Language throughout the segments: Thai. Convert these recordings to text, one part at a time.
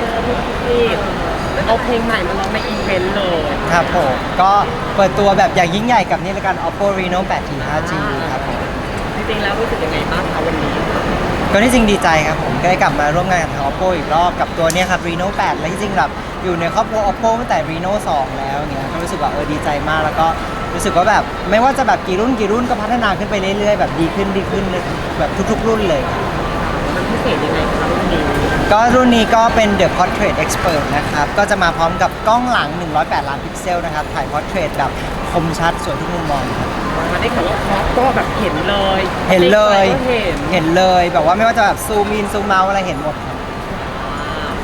เลยทุกที่เอาเพลงใหม่มาร้องในอีเวนต์เลย ครับผมก็เปิดตัวแบบอย่างยิ่งใหญ่กับนี่ละกัน Oppo Reno 8T 5G ครับผมจริงๆแล้วรู้สึกยังไงบ้างคะวันนี้ ก็ที่จริงดีใจครับผมก็ได้กลับมาร่วมงานกับทาง Oppo อีกรอบกับตัวเนี้ยครับ Reno 8 และที่จริงแบบอยู่ในครอบครัว Oppo ตั้งแต่ Reno 2 แล้วเงี้ยก็รู้สึกว่าเออดีใจมากแล้วก็รู้สึกว่าแบบไม่ว่าจะแบบกี่รุ่นกี่รุ่นก็พัฒนาขึ้นไปเรื่อยๆแบบดีขึ้นดีขึ้นแบบทุก ๆ รุ่นเลยครับมันพิเศษยังไงคะวันนี้ ก็รุ่นนี้ก็เป็น The Portrait Expert นะครับ ก็จะมาพร้อมกับกล้องหลัง 108 ล้านพิกเซลนะครับ ถ่าย Portrait แบบคมชัดสวยทุกมุมมองครับมาได้ข่าวว่าคอปก็แบบเห็นเลยเห็นเลยก็เห็นเห็นเลยแบบว่าไม่ว่าจะแบบซูมอินซูมเอาอะไรเห็นหมดครับ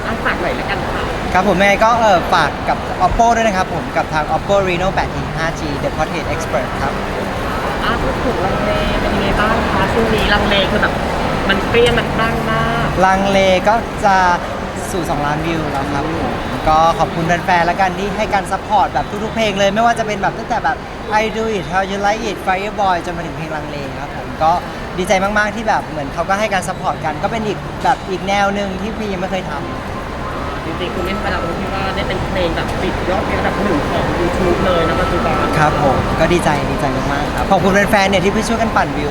อะฝากหน่อยละกันค่ะ ครับผมยังไงก็เออฝากกับ Oppo ด้วยนะครับผมกับทาง Oppo Reno 8T 5G The Portrait Expert ครับอะพูดถึงลังเลเป็นยังไงบ้างคะช่วงนี้ลังเลคือแบบ มันเปรี้ยนมันคลั่งมาก ลังเลก็จะสู่ 2 ล้านวิวแล้วครับผมก็ขอบคุณแฟนๆแล้วกันที่ให้การซัพพอร์ตแบบทุกๆเพลงเลย ไม่ว่าจะเป็นแบบตั้งแต่แบบ I Do It How You Like It Fireboy จนมาถึงเพลงลังเลครับผมก็ดีใจมากๆที่แบบเหมือนเขาก็ให้การซัพพอร์ตกัน ก็เป็นอีกแบบอีกแนวหนึ่งที่พี่ยังไม่เคยทำ จริงๆคุณเล่นไปแล้วตรงที่ว่าได้เป็นเพลงแบบติดยอดเพลงอันดับหนึ่งของ YouTube เลยนะปัจจุบันครับผมก็ดีใจดีใจมากๆครับขอบคุณแฟนๆเนี่ยที่พี่ช่วยกันปั่นวิว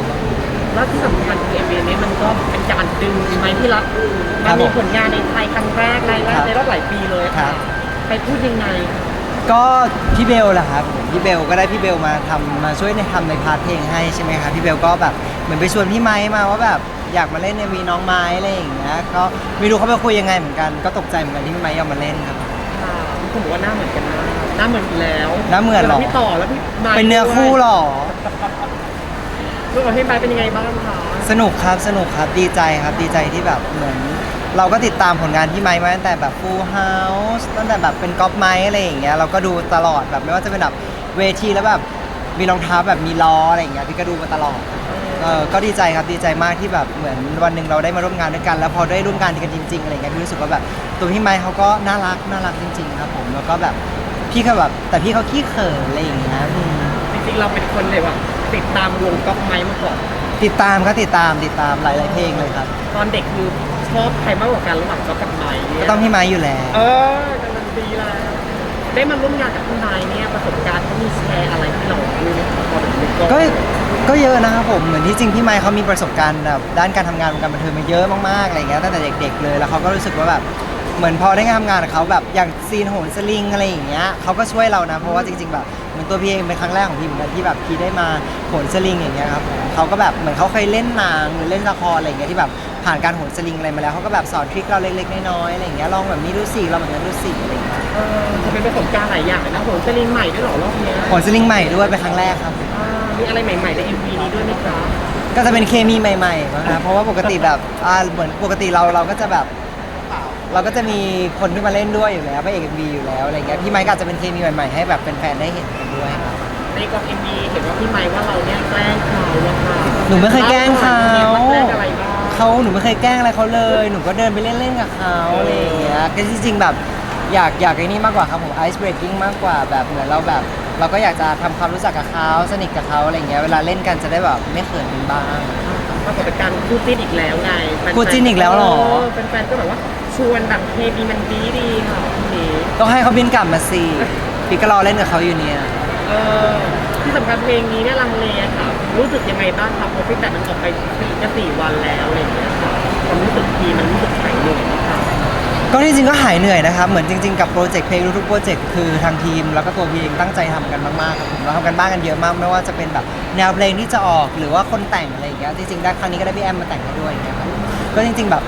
แล้วที่สำคัญคือเอ็มวีนี้มันก็เป็นการดึงไม้ที่รักครัมาบมีผมผลงานในไทยครั้งแรกในแรครักบในรอบหลายปีเลยครัค่ะบไปพูดยังไง ก็พี่เบลแหละครับผมพี่เบลก็ได้พี่เบลมาทำมาช่วยในทำในพาร์ทเพลงให้ใช่ไหมครับพี่เบลก็แบบเหมือนไปชวนพี่ไม้มาว่าแบบอยากมาเล่นในวีน้องไม้อะไรอย่างเงี้ยก็ไม่รู้เขาไปคุยยังไงเหมือนกันก็ตกใจเหมือนกันที่พี่ไม้ยอมมาเล่นครับ ค่ะมีคนบอกว่าหน้าเหมือนกันนะหน้าเหมือนกันแล้วหน้าเหมือนเหรอ แล้วพี่ต่อแล้วพี่ไม้เป็นเนื้อคู่เหรอ ด้วยกับพี่ไม้เป็นยังไงบ้างคะสนุกครับสนุกครับดีใจครับดีใจที่แบบเหมือน เราก็ติดตามผลงานพี่ไม้มาตั้งแต่แบบ Full House ตั้งแต่แบบเป็นก๊อปไม้อะไรอย่างเงี้ยเราก็ดูตลอดแบบไม่ว่าจะเป็นแบบเวทีแล้วแบบมีรองเท้าแบบมีล้ออะไรอย่างเงี้ยพี่ก็ดูมาตลอดเออก็ดีใจครับดีใจมากที่แบบเหมือนวันหนึ่งเราได้มาร่วมงานด้วยกัน แล้วพอได้ร่วมงานกันจริงๆอะไรเงี้ยพี่รู้สึกว่าแบบตัวพี่ไม้เขาก็น่ารักน่ารักจริง ๆ ครับผมแล้วก็แบบพี่เขาแบบแต่พี่เขาขี้เขินอะไรอย่างเงี้ยอืม จริงๆเราเป็นคนเลยว่า ติดตามวงก๊อปไม้มาก่อนติดตามครับติดตามติดตามหลายๆเพลงเลยครับ ตอนเด็กคือชอบใครมากกว่ากันระหว่างก๊อฟกับไม้เนี่ก็ยต้องพี่ไม้อยู่แล้ว เออการันตีแล้วได้มาร่วมงานกับพี่ไม้เนี่ยประสบการณ์เขามีแชร์อะไรที่เราดูไหมคะตอนเด็กๆก็ก็เยอะนะครับผมเหมือนที่จริงพี่ไม้เขามีประสบการณ์แบบด้านการทำงานวงการบันเทิงมาเยอะมากๆอะไรเงี้ยตั้งแต่เด็ก ๆ เลยแล้วเขาก็รู้สึกว่าแบบ เหมือนพอได้ทำงานกับเขาแบบอย่างซีนโหนสลิงอะไรอย่างเงี้ยเขาก็ช่วยเรานะเพราะว่าจริง ๆ แบบเหมือนตัวพี่เองเป็นครั้งแรกของพี่เหมือนกันที่แบบพี่ได้มาโหนสลิงอย่างเงี้ยครับผมเขาก็แบบเหมือนเขาเคยเล่นหนังหรือเล่นละครอะไรอย่างเงี้ยที่แบบผ่านการโหนสลิงอะไรมาแล้วเขาก็แบบสอนทริคเราเล็กๆน้อยๆอะไรอย่างเงี้ยลองแบบนี้ดูสิลองแบบนั้นดูสิอะไรอย่างเงี้ยเออจะเป็นประสบการณ์หลายอย่างเลยนะโหนสลิงใหม่ด้วยเหรอรอบเนี้ยโหนสลิงใหม่ด้วยเป็นครั้งแรกครับ อ่ามีอะไรใหม่ๆใน MV นี้ด้วยไหมคะก็จะเป็นเคมีใหม่ๆนะเพราะว่าปกติแบบอ่าเหมือนปกติเราเราก็จะแบบ เราก็จะมีคนที่มาเล่นด้วยอยู่แล้วพระเอกมีอยู่แล้วอะไรเงี้ยพี่ไมค์ก็อาจจะเป็นเคมีใหม่ๆให้แบบแฟนๆได้เห็นกันด้วยครับในกอง MV เห็นว่าพี่ไม้ว่าเราเนี่ยแกล้งเขาอะค่ะหนูไม่เคยแกล้งเขาว่าแกล้งอะไรบ้าง เขาหนูไม่เคยแกล้งอะไรเขาเลย หนูก็เดินไปเล่นๆกับเขาอะไรอย่างเงี้ยก็จริงๆแบบอยากอยากไอ้นี่มากกว่าครับผมไอซ์เบรกกิ้งมากกว่าแบบเหมือนเราแบบ เราก็อยากจะทำความรู้จักกับเขาสนิทกับเขาอะไรเงี้ยเวลาเล่นกันจะได้แบบไม่เขินกันบ้าง ปรากฏการณ์คู่จิ้นอีกแล้วไงแฟๆคู่จิ้นอีกแล้วเหรอแฟนๆก็แบบว่า ชวนแบบเคมีมันดีดีๆค่ะพี่หมีต้องให้เขาบินกลับมาสิพี่ก็รอเล่นกับเขาอยู่เนี่ย เออที่สำคัญเพลงนี้เนี่ยลังเลอะค่ะ รู้สึกยังไงบ้างครับเพราะพี่แต่มันออกไปสี่จะสี่วันแล้วอะไรอย่างเงี้ยค่ะความรู้สึกทีมันรู้สึกหายเหนื่อยไหมคะก็จริงๆก็หายเหนื่อยนะครับเหมือนจริงๆกับโปรเจกต์เพลงทุกๆโปรเจกต์คือทางทีม แล้วก็ตัวพีเองตั้งใจทำกันมากๆครับผมเราทำกันบ้านกันเยอะมากไม่ว่าจะเป็นแบบแนวเพลงที่จะออกหรือว่าคนแต่งอะไรอย่างเงี้ยจริงๆได้ครั้งนี้ก็ได้พี่แอมมาแต่งให้ด้วยอย่างเงี้ยครับก็จริง ๆแบบ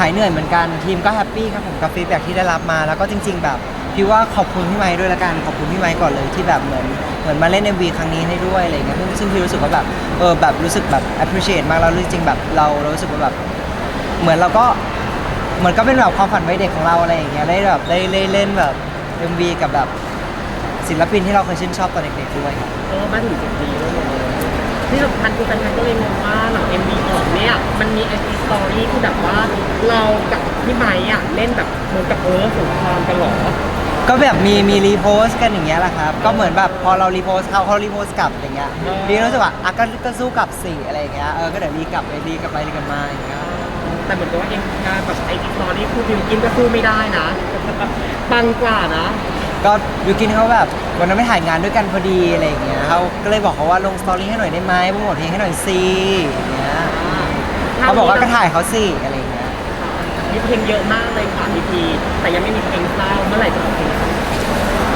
หายเหนื่อยเหมือนกันทีมก็แฮปปี้ครับผมกับฟีดแบ็กที่ได้รับมา แล้วก็จริง ๆ แบบพี่ว่าขอบคุณพี่ไม้ด้วยละกันขอบคุณพี่ไม้ก่อนเลยที่แบบเหมือนเหมือนมาเล่น MV ครั้งนี้ให้ด้วยอะไรเงี้ยซึ่งซึ่งพี่รู้สึกว่าแบบเออแบบรู้สึกแบบ appreciate มากแล้วจริงๆแบบเราเรารู้สึกว่าแบบเหมือนเราก็เหมือนก็เป็นแบบความฝันวัยเด็กของเราอะไรอย่างเงี้ยได้แบบได้ได้เล่นแบบ MV กับแบบศิลปินที่เราเคยชื่นชอบตอนเด็กๆด้วยครับ เออมาถึงจุดนี้แล้วเนี่ย ที่สำคัญคือแฟนๆก็เลยงงว่าหลัง MV ออกเนี่ยมันมีไอซีสตอรี่ที่แบบว่าเรากับพี่ไม้อะเล่นแบบเหมือนกับเออสงครามกันเหรอก็แบบมีมีรีโพสต์กันอย่างเงี้ยแหละครับ ก็เหมือนแบบพอเรารีโพสต์เขาเขารีโพสต์กลับอย่างเงี้ยอ๋อพี่รู้สึกว่าอะก็ก็สู้กลับสี่อะไรอย่างเงี้ยเออก็เดี๋ยวรีกลับไปรีกลับไปรีกลับมาอย่างเงี้ยแแต่เหมือนกับว่าเอ็มการแบบไอสตอรี่คู่บิวกินก็สู้ไม่ได้นะปังกว่านะ ก็บิวกินเขาแบบวันนั้นไปถ่ายงานด้วยกันพอดีอะไรอย่างเงี้ยเขาก็เลยบอกเขาว่าลงสตอรี่ให้หน่อยได้ไหมโปรโมทเพลงให้หน่อยสิอย่างเงี้ยเขาบอกว่าก็ถ่ายเขาสิอะไรอย่างเงี้ยมีเพลงเยอะมากเลยค่ะพีพีแต่ยังไม่มีเพลงเศร้าเมื่อไหร่จะมีเพลงเศร้า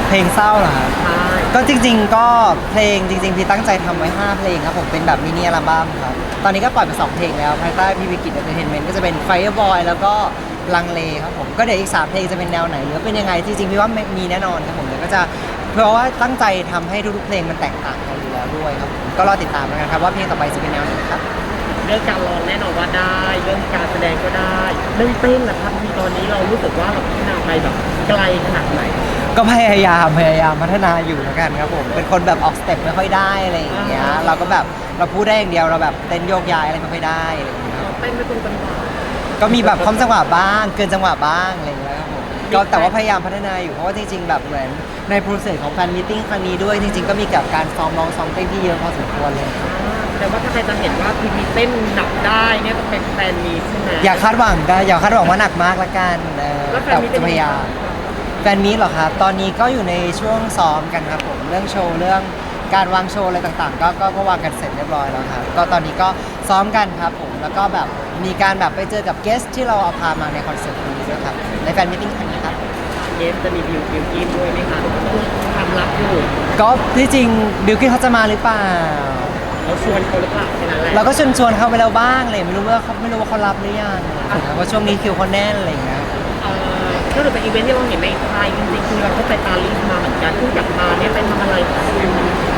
เพลงเศร้าเหรอครับใช่ก็จริง ๆ ก็เพลงจริง ๆ พี่ตั้งใจทำไว้ 5 เพลงครับผมเป็นแบบมินิอัลบั้มครับ ตอนนี้ก็ปล่อยไป2เพลงแล้วภายใต้พี่วิกิตเอนเตอร์เทนเมนต์ก็จะเป็น Fireboy แล้วก็ลังเลครับผมก็เดี๋ยวอีก3เพลงจะเป็นแนวไหนหรือเป็นยังไงจริงๆพี่ว่ามีแน่นอนครับผมเดี๋ยวก็จะเพราะว่าตั้งใจทำให้ทุกๆเพลงมันแตกต่างกันอยู่แล้วด้วยครับผมก็รอติดตามแล้วกันครับว่าเพลงต่อไปจะเป็นแนวไหนครับเรื่องการร้องแน่นอนว่าได้ เรื่องการแสดงก็ได้ เรื่องเต้นล่ะครับพีตอนนี้เรารู้สึกว่าเราพัฒนาไปแบบไกลขนาดไหน ก็พยายามพยายามพัฒนาอยู่แล้วกันครับผมเป็นคนแบบออกสเต็ปไม่ค่อยได้อะไรอย่างเงี้ยอ่าเราก็แบบ เราพูดได้อย่างเดียวเราแบบเต้นโยกย้ายอะไรไม่ค่อยได้อะไรอย่างเงี้ยครับเต้นไม่ตรงจังหวะก็มีแบบคอมจังหวะบ้าง เกินจังหวะบ้างอะไรอย่างเงี้ยครับผมก็แต่ว่าพยายามพัฒนาอยู่เพราะว่าจริงๆแบบเหมือนในโปรเซสของแฟนมิทติ้งครั้งนี้ด้วยจริง ๆ ก็มีกับการซ้อมร้องซ้อมเต้นที่เยอะพอสมควรเลยครับแต่ว่าถ้าใครจะเห็นว่าพีพีเต้นหนักได้เนี่ยต้องเป็นแฟนมีใช่ไหมอย่าคาดหวังก็อย่าคาดหวังว่าหนักมากละกันเออแล้วแฟแต่นมีจะพยายาม แฟนมีตเหรอครับ ตอนนี้ก็อยู่ในช่วงซ้อมกันครับผม เรื่องโชว์เรื่อง การวางโชว์อะไรต่างๆ ก็ก็ก็วางกันเสร็จเรียบร้อยแล้วครับก็ตอนนี้ก็ซ้อมกันครับผมแล้วก็แบบมีการแบบไปเจอกับเกสที่เราเอาพามาในคอนเสิร์ตนี้ด้วยครับในแฟนมิทติ้งครั้งนี้ครับเกมจะมีบิวบิวกินด้วยไหมคะต้องทำรับอยู่ก็ที่จริงบิวกิ้นเขาจะมาหรือเปล่า เราชวนเขาหรือเปล่าแค่นั้นแหละเราก็ชวนชวนๆเขาไปแล้วบ้างเลยไม่รู้ว่าเขาไม่รู้ว่าเขารับหรือยังเพราะช่วงนี้คิวเขาแน่นอะไรอย่างเงี้ย เอ่อก็ถือเป็นอีเวนท์ที่เราเห็นในไทยจริงๆคือเราก็ไปปารีสมาเหมือนกันที่กลับมาเนี่ยไปทำอะไรคะ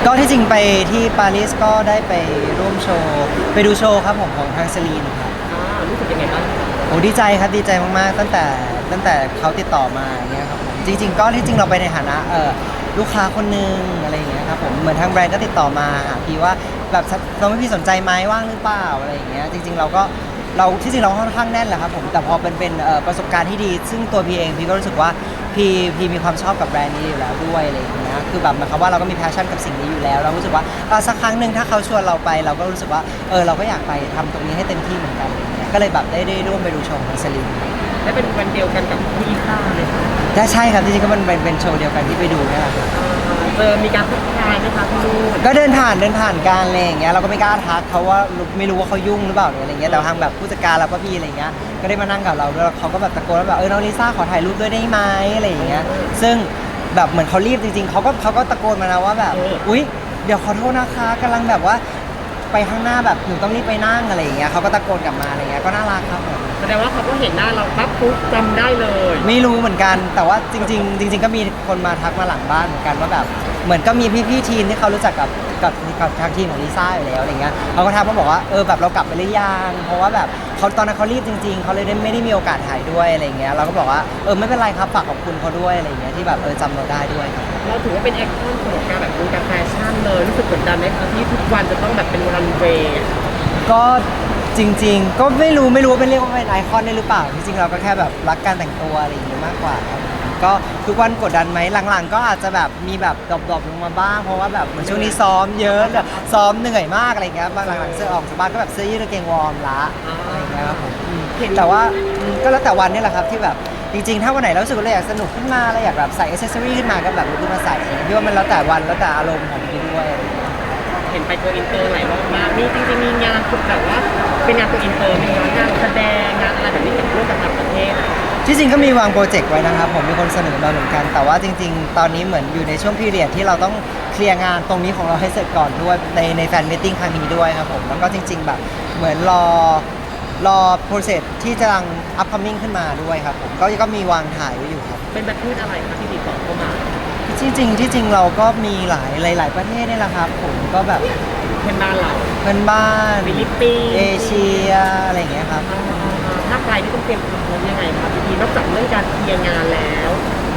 ก็ที่จริงไปที่ปารีสก็ได้ไปร่วมโชว์ ไปดูโชว์ครับผมของทางเซลีนครับอ่ารู้สึกยังไงบ้างโอ้ดีใจครับดีใจมากๆ ตั้งแต่ตั้งแต่เขาติดต่อมาอย่างเงี้ยครับผมจริง ๆ ก็ที่จริงเราไปในฐานะเอ่อลูกค้าคนหนึงอะไรอย่างเงี้ยครับผมเหมือนทางแบรนด์ก็ติดต่อมาหาพี่ว่าแบบเราไม่พี่สนใจไหมว่างหรือเปล่าอะไรอย่างเงี้ยจริง ๆ เราก็ เราที่จริงเราค่อนข้างแน่นแหละครับผมแต่พอเป็นเป็นเอ่อประสบการณ์ที่ดี ซึ่งตัวพี่เองพี่ก็รู้สึกว่าพี่พี่มีความชอบกับแบรนด์นี้อยู่แล้วด้วยอะไรอย่างเงี้ยคือแบบหมายความว่าเราก็มีแพชชั่นกับสิ่งนี้อยู่แล้ว เรารู้สึกว่าเออสักครั้งหนึ่งถ้าเขาชวนเราไป เราก็รู้สึกว่าเออเราก็อยากไปทำตรงนี้ให้เต็มที่เหมือนกันอะไรอย่างเงี้ยก็เลยแบบได้ได้ร่วมไปดูโชว์ของเซลีนได้เป็นวันเดียวกันกับพี่ซ่าเลยค่ะได้ใช่ครับจริงๆก็มันเป็นเป็นโชว์เดียวกันที่ไปดูเนี่ยแหละครับ เออมีการทักทายไหมคะพี่ลูกก็เดินผ่านเดินผ่านกันอะไรอย่างเงี้ยเราก็ไม่กล้าทักเขาว่าไม่รู้ว่าเขายุ่งหรือเปล่าหรืออะไรเงี้ยแต่ทางแบบผู้จัดการแล้วก็พี่อะไรเงี้ยก็ได้มานั่งกับเราด้วยแล้วเขาก็แบบตะโกนว่าแบบเออน้องลิซ่าขอถ่ายรูปด้วยได้ไหมอะไรอย่างเงี้ยซึ่งแบบเหมือนเขารีบจริงๆเขาก็เขาก็ตะโกนมานะว่าแบบอุ๊ยเดี๋ยวขอโทษนะคะกำลังแบบว่าไปข้างหน้าแบบหนูต้องรีบไปนั่งอะไรอย่างเงี้ยเขาก็ตะโกนกลับมาอะไรเงี้ยก็น่ารักครับผม แสดงว่าเขาก็เห็นหน้าเราปั๊บปุ๊บจำได้เลยไม่รู้เหมือนกันแต่ว่าจริง ๆ จริง ๆ ก็มีคนมาทักมาหลังบ้านเหมือนกันว่าแบบเหมือนก็มีพี่ๆทีมที่เขารู้จักกับกับกับทางทีมของลิซ่าอยู่แล้วอะไรเงี้ยเขาก็ทักมาบอกว่าเออแบบเรากลับไปหรือยังเพราะว่าแบบเขาตอนนั้นเขารีบจริง ๆเขาเลยได้ไม่ได้มีโอกาสถ่ายด้วยอะไรเงี้ยเราก็บอกว่าเออไม่เป็นไรครับฝากขอบคุณเขาด้วยอะไรเงี้ยที่แบบเออจำเราได้ด้วยครับ เราถือว่าเป็นแอคชั่นสำหรับการแบบวงการแฟชั่นเลยรู้สึกกดดันไหมคะที่ทุกวันจะต้องแบบเป็นรันเวย์ก็ จริง ๆ ก็ไม่รู้ไม่รู้ว่าเป็นเรียกว่าเป็นไอคอนได้หรือเปล่าจริงๆเราก็แค่แบบรักการแต่งตัวอะไรอย่างเงี้ยมากกว่าครับก็ทุกวันกดดันไหมหลังๆ ก็อาจจะแบบมีแบบดรอปๆลงมาบ้างเพราะว่าแบบเหมือนช่วงนี้ซ้อมเยอะแบบซ้อมเหนื่อยมากอะไรเงี้ยบางหลังๆเสื้อออกจากบ้านก็แบบเสื้อยืดกางเกงวอร์มละอะไรเงี้ยครับผมอืมแต่ว่าอืมก็แล้วแต่วันนี่แหละครับที่แบบจริงๆ ถ้าวันไหนเรารู้สึกว่าเราอยากสนุกขึ้นมาเราอยากแบบใส่อ c เซสซอรี่ขึ้นมาก็แบบลุกขึ้นมาใส่พี่ว่ามันแล้วแต่วันแล้วแต่อารมณ์ของพี่ด้วยอะไรเงี้ยเห็นไปตัวอินเตอร์หลายรอบมากมีจริงๆมีงานฝึกแบบว่าเป็นงานตัวอินเตอร์มีงานแสดงงานอะไรแบบนี้เกี่ยวกับร่วมกับต่างประเทศที่จริงก็มีวางโปรเจกต์ไว้นะครับผมมีคนเสนอมาเหมือนกัน แต่ว่าจริง ๆ ตอนนี้เหมือนอยู่ในช่วงพีเรียดที่เราต้องเคลียร์งานตรงนี้ของเราให้เสร็จก่อนด้วยในในแฟนมิทติ้งครั้งนี้ด้วยครับผมแล้วก็จริง ๆ แบบเหมือนรอรอโปรเซสที่จะลัง upcoming ขึ้นมาด้วยครับผมก็ก็มีวางถ่ายไว้อยู่ครับเป็นประเทศอะไรคะที่ติดต่อเข้ามา ที่จริงที่จริงเราก็มีหลายหลายๆประเทศนี่แหละครับ ผมก็แบบเพื่อนบ้านเราเพื่อนบ้านฟิลิปปินส์เอเชียอะไรอย่างเงี้ยครับอ่าถ้าไปนี่ต้องเตรียมความพร้อมยังไงครับพี่พีนอกจากเรื่องการเคลียร์งานแล้ว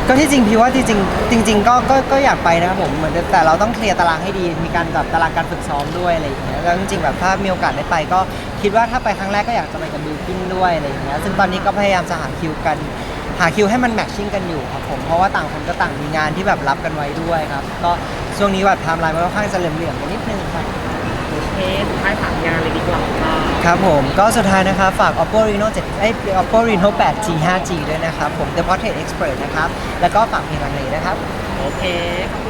ก็ที่จริงพี่ว่าที่จริงจริงๆก็ก็ก็อยากไปนะครับผมเหมือนแต่เราต้องเคลียร์ตารางให้ดีมีการแบบตารางการฝึกซ้อมด้วยอะไรอย่างเงี้ยแล้วจริงๆแบบถ้ามีโอกาสได้ไปก็คิดว่าถ้าไปครั้งแรกก็อยากจะไปกับบิวกิ้นด้วยอะไรอย่างเงี้ยซึ่งตอนนี้ก็พยายามจะหาคิวกัน หาคิวให้มันแมทชิ่งกันอยู่ครับผมเพราะว่าต่างคนก็ต่างมีงานที่แบบรับกันไว้ด้วยครับ ก็ช่วงนี้แบบไทม์ไลน์มันค่อนข้างจะเหลื่อมๆกันนิดนึงครับโอเคสุดท้ายถามงานเลยดีกว่าค่ะครับผมก็สุดท้ายนะครับฝาก Oppo Reno 7เอ้ย Oppo Reno 8G 5G ด้วยนะครับผม The Portrait Expert นะครับ แล้วก็ฝากเพลงลังเลนะครับ โอเคขอบคุณ